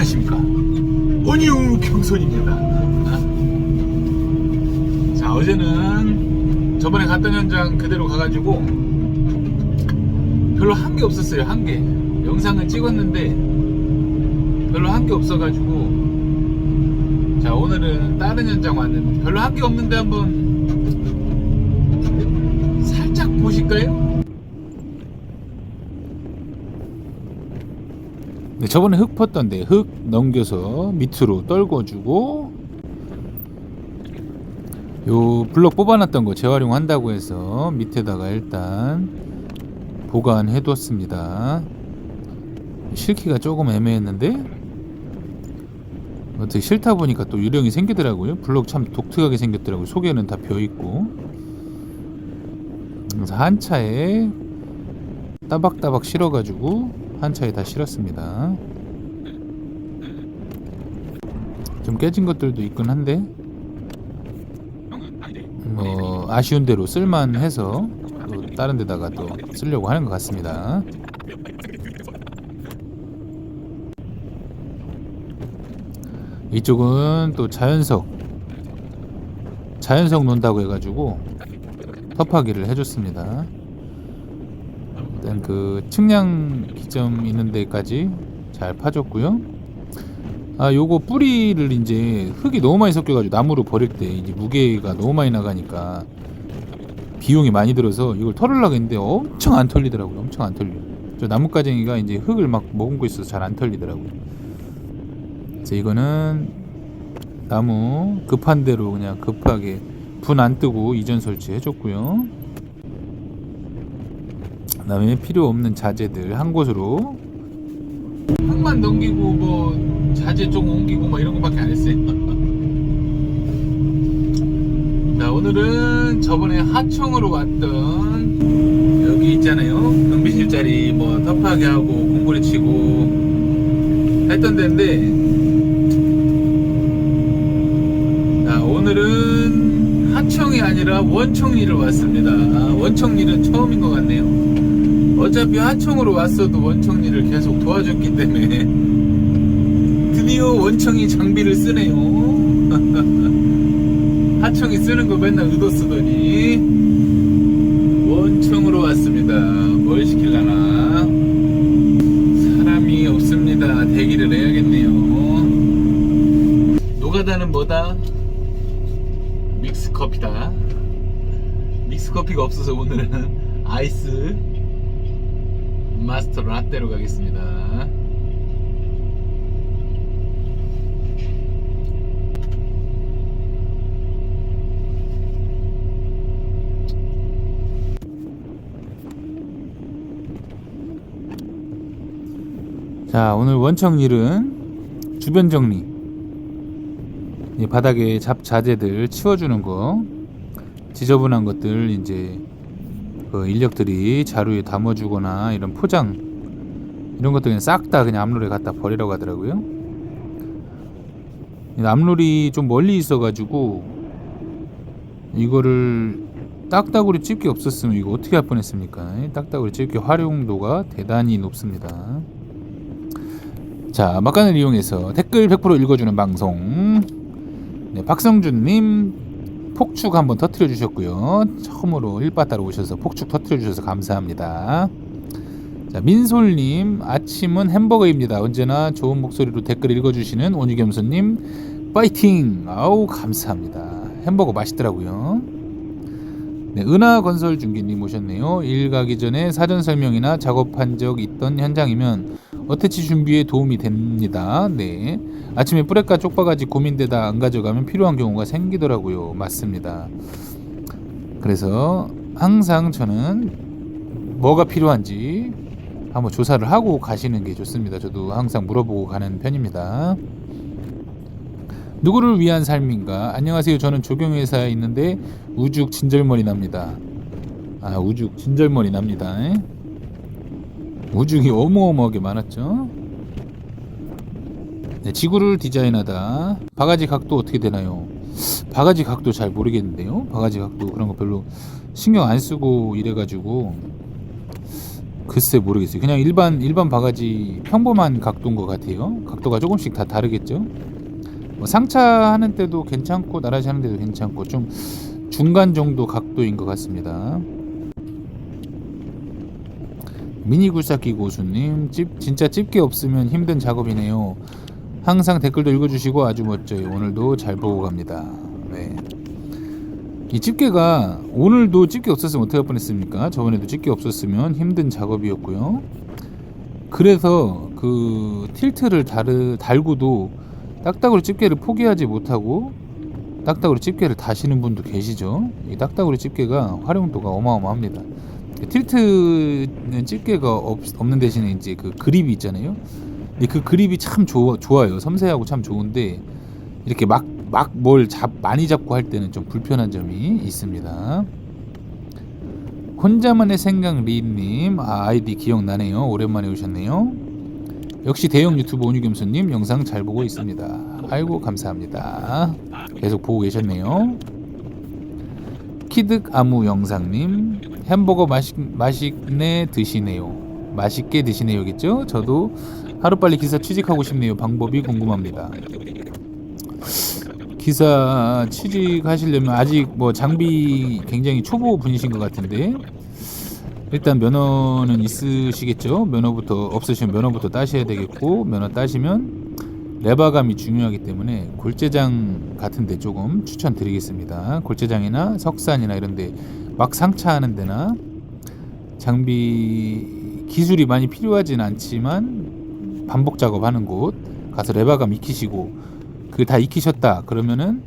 안녕하십니까? 원유 경선입니다. 자 어제는 저번에 갔던 현장 그대로 가가지고 별로 한 게 없었어요 한 게. 영상을 찍었는데 별로 한 게 없어가지고. 자 오늘은 다른 현장 왔는데 별로 한 게 없는데 한번 살짝 보실까요? 네, 저번에 흙 펐던데 흙 넘겨서 밑으로 떨궈주고 요 블럭 뽑아놨던 거 재활용한다고 해서 밑에다가 일단 보관해 뒀습니다. 실기가 조금 애매했는데 어떻게 싫다 보니까 또 유령이 생기더라고요. 블럭 참 독특하게 생겼더라고요. 속에는 다 벼있고. 그래서 한 차에 따박따박 실어가지고 한 차에 다 실었습니다. 좀 깨진 것들도 있긴 한데 뭐 아쉬운 대로 쓸만해서 또 다른 데다가 또 쓰려고 하는 것 같습니다. 이쪽은 또 자연석 자연석 논다고 해가지고 터파기를 해줬습니다. 일단 그 측량 기점 있는 데까지 잘 파줬고요. 아 요거 뿌리를 이제 흙이 너무 많이 섞여가지고 나무로 버릴 때 이제 무게가 너무 많이 나가니까 비용이 많이 들어서 이걸 털으려고 했는데 엄청 안 털리더라고요. 엄청 안 털려. 저 나뭇가쟁이가 이제 흙을 막 머금고 있어서 잘 안 털리더라고요. 그래서 이거는 나무 급한 대로 그냥 급하게 분 안 뜨고 이전 설치 해줬고요. 그다음에 필요 없는 자재들 한 곳으로 흙만 넘기고 뭐 자재 좀 옮기고 뭐 이런 거밖에 안 했어요. 자 오늘은 저번에 하청으로 왔던 여기 있잖아요. 경비실 자리 뭐 터프하게 하고 공구리 치고 했던 데인데 자 오늘은 하청이 아니라 원청리를 왔습니다. 아, 원청리는 처음인 것 같네요. 어차피 하청으로 왔어도 원청리를 계속 도와줬기 때문에 드디어 원청이 장비를 쓰네요. 하청이 쓰는 거 맨날 의도 쓰더니 원청으로 왔습니다. 뭘 시킬라나? 사람이 없습니다. 대기를 해야겠네요. 노가다는 뭐다? 믹스 커피다. 믹스 커피가 없어서 오늘은 아이스 마스터 라떼로 가겠습니다. 자, 오늘 원청일은 주변 정리. 이 바닥에 잡 자재들 치워주는 거, 지저분한 것들 이제 그 인력들이 자루에 담아주거나 이런 포장 이런 것들 그냥 싹 다 그냥 앞로에 갖다 버리라고 하더라고요. 이 앞로리 좀 멀리 있어가지고 이거를 딱따구리 집게 없었으면 이거 어떻게 할 뻔했습니까? 딱따구리 집게 활용도가 대단히 높습니다. 자, 막간을 이용해서 댓글 100% 읽어주는 방송. 네, 박성준님 폭죽 한번 터트려 주셨고요. 처음으로 일바따로 오셔서 폭죽 터트려 주셔서 감사합니다. 자, 민솔님 아침은 햄버거입니다. 언제나 좋은 목소리로 댓글 읽어주시는 온유겸수님 파이팅! 아우 감사합니다. 햄버거 맛있더라고요. 네, 은하건설 중기님 오셨네요. 일 가기 전에 사전 설명이나 작업한 적 있던 현장이면 어태치 준비에 도움이 됩니다. 네. 아침에 뿌레까 쪽바가지 고민되다 안 가져가면 필요한 경우가 생기더라고요. 맞습니다. 그래서 항상 저는 뭐가 필요한지 한번 조사를 하고 가시는 게 좋습니다. 저도 항상 물어보고 가는 편입니다. 누구를 위한 삶인가? 안녕하세요. 저는 조경회사에 있는데 우죽 진절머리 납니다. 아, 우죽 진절머리 납니다. 우죽이 어마어마하게 많았죠. 네, 지구를 디자인하다. 바가지 각도 어떻게 되나요? 바가지 각도 잘 모르겠는데요. 바가지 각도 그런 거 별로 신경 안 쓰고 이래가지고 글쎄 모르겠어요. 그냥 일반 일반 바가지 평범한 각도인 것 같아요. 각도가 조금씩 다 다르겠죠. 뭐 상차 하는 때도 괜찮고 나라시 하는 때도 괜찮고 좀 중간 정도 각도인 것 같습니다. 미니 굴삭기 고수님 집 진짜 집게 없으면 힘든 작업이네요. 항상 댓글도 읽어주시고 아주 멋져요. 오늘도 잘 보고 갑니다. 네. 이 집게가 오늘도 집게 없었으면 어떻게 할 뻔했습니까? 저번에도 집게 없었으면 힘든 작업이었고요. 그래서 그 틸트를 다르, 달고도 딱딱으로 집게를 포기하지 못하고 딱딱으로 집게를 다시는 분도 계시죠. 이 딱딱으로 집게가 활용도가 어마어마합니다. 틸트는 집게가 없, 없는 대신에 이제 그 그립이 있잖아요. 그 그립이 참 좋아, 좋아요. 섬세하고 참 좋은데 이렇게 막 막 뭘 잡 많이 잡고 할 때는 좀 불편한 점이 있습니다. 혼자만의 생각 리님 아, 아이디 기억나네요. 오랜만에 오셨네요. 역시 대형 유튜브 온유겸수님 영상 잘 보고 있습니다. 아이고 감사합니다. 계속 보고 계셨네요. 키득 아무 영상님 햄버거 맛있 맛있네 드시네요. 맛있게 드시네요겠죠? 저도 하루빨리 기사 취직하고 싶네요. 방법이 궁금합니다. 기사 취직하시려면 아직 뭐 장비 굉장히 초보 분이신 것 같은데 일단 면허는 있으시겠죠? 면허부터 없으시면 면허부터 따셔야 되겠고 면허 따시면 레바감이 중요하기 때문에 골재장 같은데 조금 추천드리겠습니다. 골재장이나 석산이나 이런데 막 상차하는 데나 장비 기술이 많이 필요하진 않지만 반복 작업하는 곳 가서 레바감 익히시고 그 다 익히셨다 그러면은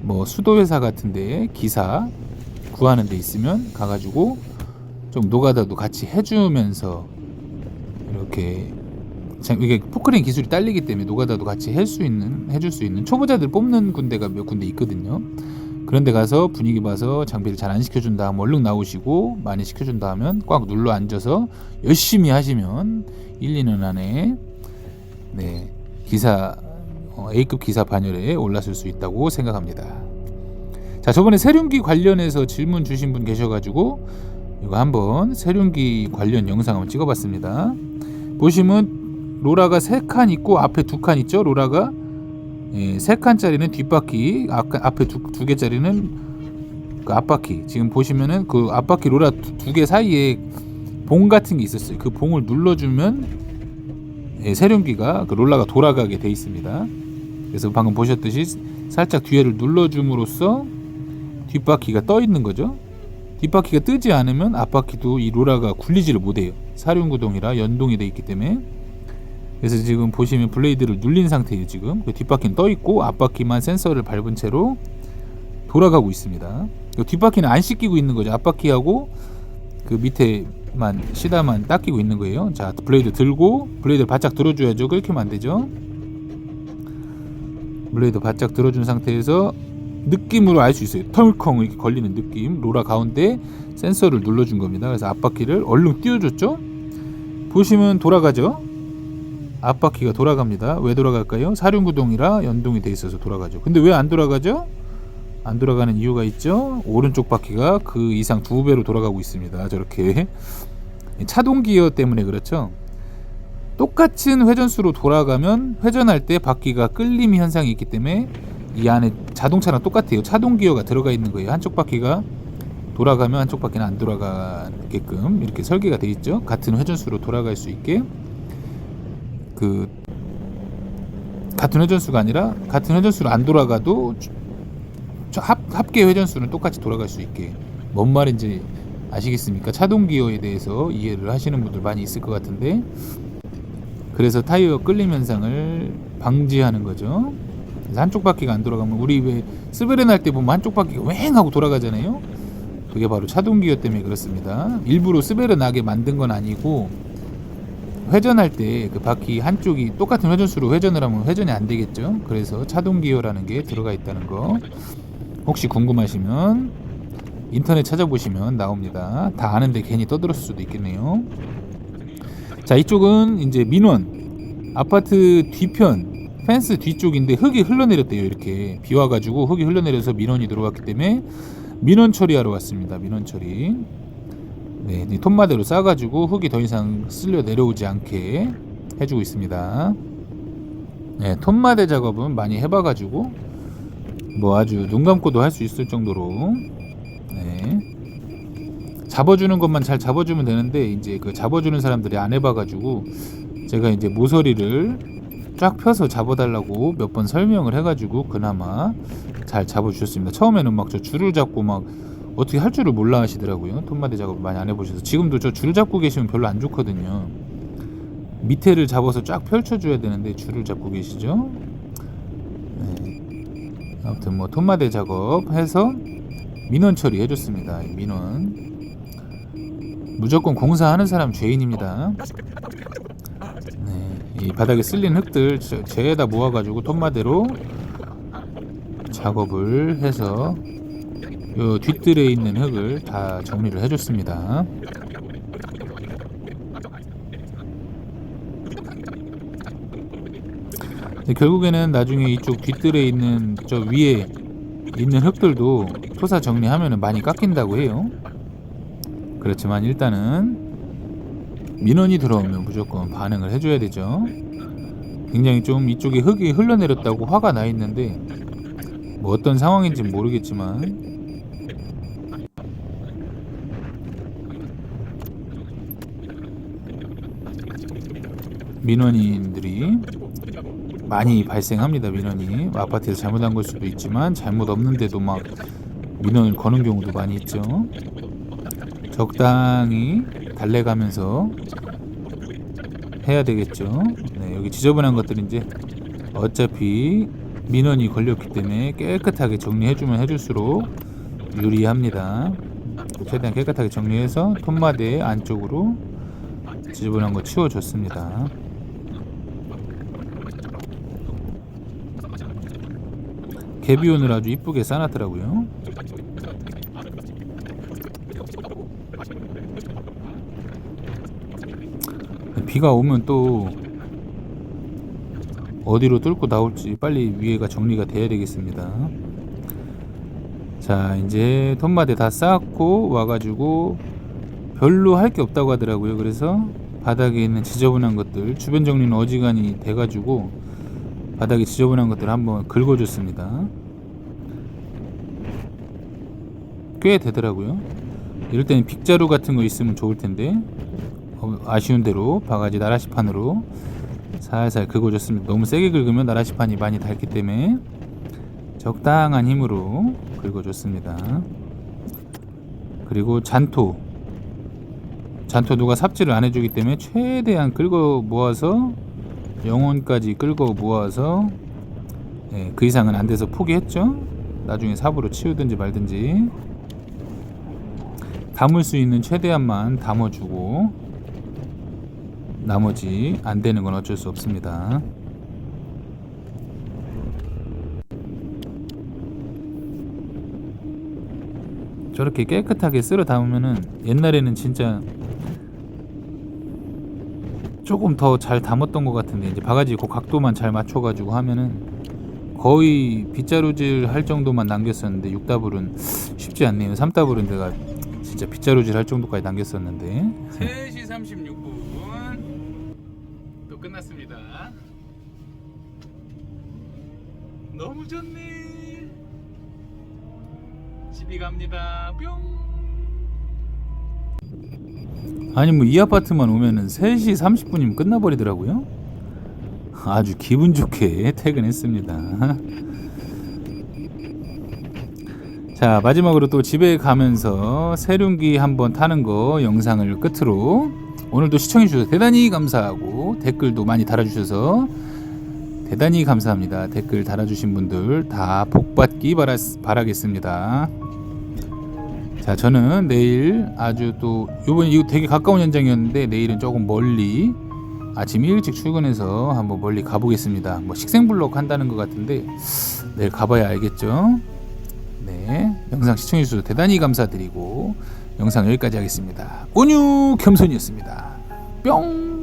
뭐 수도 회사 같은데 기사 구하는 데 있으면 가가지고 좀 노가다도 같이 해주면서 이렇게 참 이게 포크레인 기술이 딸리기 때문에 노가다도 같이 할 수 있는 해줄 수 있는 초보자들 뽑는 군데가 몇 군데 있거든요. 그런데 가서 분위기 봐서 장비를 잘 안 시켜준 다음 얼른 나오시고 많이 시켜준 다음에 꽉 눌러 앉아서 열심히 하시면 1, 2년 안에 네 기사 어, A급 기사 반열에 올랐을 수 있다고 생각합니다. 자 저번에 세륜기 관련해서 질문 주신 분 계셔가지고 이거 한번 세륜기 관련 영상 한번 찍어봤습니다. 보시면 로라가 세 칸 있고 앞에 두 칸 있죠. 로라가 예, 세 칸짜리는 뒷바퀴, 앞, 앞에 두, 두 개짜리는 그 앞바퀴. 지금 보시면은 그 앞바퀴 로라 두개 사이에 봉 같은 게 있었어요. 그 봉을 눌러주면 예, 세륜기가 그 롤라가 돌아가게 돼 있습니다. 그래서 방금 보셨듯이 살짝 뒤에를 눌러줌으로써 뒷바퀴가 떠 있는 거죠. 뒷바퀴가 뜨지 않으면 앞바퀴도 이 로라가 굴리지를 못해요. 사륜구동이라 연동이 돼 있기 때문에 그래서 지금 보시면 블레이드를 눌린 상태예요. 지금 그 뒷바퀴는 떠 있고 앞바퀴만 센서를 밟은 채로 돌아가고 있습니다. 그 뒷바퀴는 안 씻기고 있는 거죠. 앞바퀴하고 그 밑에만 시다만 닦이고 있는 거예요. 자 블레이드 들고 블레이드를 바짝 들어줘야죠. 끊기면 안 되죠. 블레이드 바짝 들어준 상태에서 느낌으로 알 수 있어요. 털컹 이렇게 걸리는 느낌. 로라 가운데 센서를 눌러준 겁니다. 그래서 앞바퀴를 얼른 띄워줬죠. 보시면 돌아가죠. 앞바퀴가 돌아갑니다. 왜 돌아갈까요? 사륜구동이라 연동이 돼 있어서 돌아가죠. 근데 왜 안 돌아가죠? 안 돌아가는 이유가 있죠. 오른쪽 바퀴가 그 이상 두 배로 돌아가고 있습니다. 저렇게 차동 기어 때문에 그렇죠. 똑같은 회전수로 돌아가면 회전할 때 바퀴가 끌림 현상이 있기 때문에 이 안에 자동차랑 똑같아요. 차동 기어가 들어가 있는 거예요. 한쪽 바퀴가 돌아가면 한쪽 바퀴는 안 돌아가게끔 이렇게 설계가 돼 있죠. 같은 회전수로 돌아갈 수 있게 그 같은 회전수가 아니라 같은 회전수로 안 돌아가도 합, 합계 회전수는 똑같이 돌아갈 수 있게 뭔 말인지 아시겠습니까? 차동 기어에 대해서 이해를 하시는 분들 많이 있을 것 같은데 그래서 타이어 끌림 현상을 방지하는 거죠. 그래서 한쪽 바퀴가 안 돌아가면 우리 왜 스베렌 할 때 보면 한쪽 바퀴가 왱 하고 돌아가잖아요. 그게 바로 차동 기어 때문에 그렇습니다. 일부러 스베렌 나게 만든 건 아니고 회전할 때 그 바퀴 한쪽이 똑같은 회전수로 회전을 하면 회전이 안 되겠죠. 그래서 차동 기어라는 게 들어가 있다는 거 혹시 궁금하시면 인터넷 찾아보시면 나옵니다. 다 아는데 괜히 떠들었을 수도 있겠네요. 자 이쪽은 이제 민원 아파트 뒤편 펜스 뒤쪽인데 흙이 흘러내렸대요 이렇게 비 와가지고 흙이 흘러내려서 민원이 들어왔기 때문에 민원 처리하러 왔습니다 민원 처리 네, 이 톱마대로 싸가지고 흙이 더 이상 쓸려 내려오지 않게 해주고 있습니다. 네, 톱마대 작업은 많이 해봐가지고 뭐 아주 눈 감고도 할 수 있을 정도로 네. 잡아주는 것만 잘 잡아주면 되는데 이제 그 잡아주는 사람들이 안 해봐가지고 제가 이제 모서리를 쫙 펴서 잡아달라고 몇 번 설명을 해가지고 그나마 잘 잡아주셨습니다. 처음에는 막 저 줄을 잡고 막 어떻게 할 줄을 몰라 하시더라고요. 톱마대 작업을 많이 안 해보셔서 지금도 저 줄 잡고 계시면 별로 안 좋거든요. 밑에를 잡아서 쫙 펼쳐줘야 되는데 줄을 잡고 계시죠. 네. 아무튼 뭐 톱마대 작업해서 민원 처리 해줬습니다. 이 민원 무조건 공사하는 사람 죄인입니다. 네, 이 바닥에 쓸린 흙들 저- 죄에다 모아가지고 톱마대로 작업을 해서 요 뒷뜰에 있는 흙을 다 정리를 해줬습니다. 결국에는 나중에 이쪽 뒷뜰에 있는 저 위에 있는 흙들도 토사 정리하면 많이 깎인다고 해요. 그렇지만 일단은 민원이 들어오면 무조건 반응을 해줘야 되죠. 굉장히 좀 이쪽에 흙이 흘러내렸다고 화가 나 있는데 뭐 어떤 상황인지 는 모르겠지만 민원인들이 많이 발생합니다. 민원이 아파트에서 잘못한 걸 수도 있지만 잘못 없는데도 막 민원을 거는 경우도 많이 있죠. 적당히 달래가면서 해야 되겠죠. 네, 여기 지저분한 것들은 이제 어차피 민원이 걸렸기 때문에 깨끗하게 정리해주면 해줄수록 유리합니다. 최대한 깨끗하게 정리해서 톱마대 안쪽으로 지저분한 거 치워줬습니다. 개비온을 아주 이쁘게 싸놨더라고요. 비가 오면 또 어디로 뚫고 나올지 빨리 위에가 정리가 돼야 되겠습니다. 자, 이제 톱마대 다 쌓고 와가지고 별로 할 게 없다고 하더라고요. 그래서 바닥에 있는 지저분한 것들, 주변 정리는 어지간히 돼가지고 바닥에 지저분한 것들 한번 긁어줬습니다. 꽤 되더라고요. 이럴 때는 빗자루 같은 거 있으면 좋을 텐데 어, 아쉬운 대로 바가지 나라시판으로 살살 긁어줬습니다. 너무 세게 긁으면 나라시판이 많이 닳기 때문에 적당한 힘으로 긁어줬습니다. 그리고 잔토 잔토 누가 삽질을 안 해주기 때문에 최대한 긁어 모아서 영혼까지 끌고 모아서 예, 그 이상은 안 돼서 포기했죠. 나중에 삽으로 치우든지 말든지 담을 수 있는 최대한만 담아주고 나머지 안 되는 건 어쩔 수 없습니다. 저렇게 깨끗하게 쓸어 담으면은 옛날에는 진짜 조금 더 잘 담았던 것 같은데 이제 바가지 그 각도만 잘 맞춰가지고 하면은 거의 빗자루질 할 정도만 남겼었는데 6다불은 쉽지 않네요. 3다불은 내가 진짜 빗자루질 할 정도까지 남겼었는데 3시 36분 또 끝났습니다. 너무 좋네. 집이 갑니다. 뿅. 아니 뭐 이 아파트만 오면은 3시 30분이면 끝나버리더라고요. 아주 기분 좋게 퇴근했습니다. 자 마지막으로 또 집에 가면서 세륜기 한번 타는 거 영상을 끝으로 오늘도 시청해 주셔서 대단히 감사하고 댓글도 많이 달아주셔서 대단히 감사합니다. 댓글 달아주신 분들 다 복받기 바라, 바라겠습니다. 자, 저는 내일 아주 또 요번 이거 되게 가까운 현장이었는데 내일은 조금 멀리 아침 일찍 출근해서 한번 멀리 가보겠습니다. 뭐 식생블록 한다는 것 같은데 내일 가봐야 알겠죠. 네, 영상 시청해 주셔서 대단히 감사드리고 영상 여기까지 하겠습니다. 온유 겸손이었습니다. 뿅.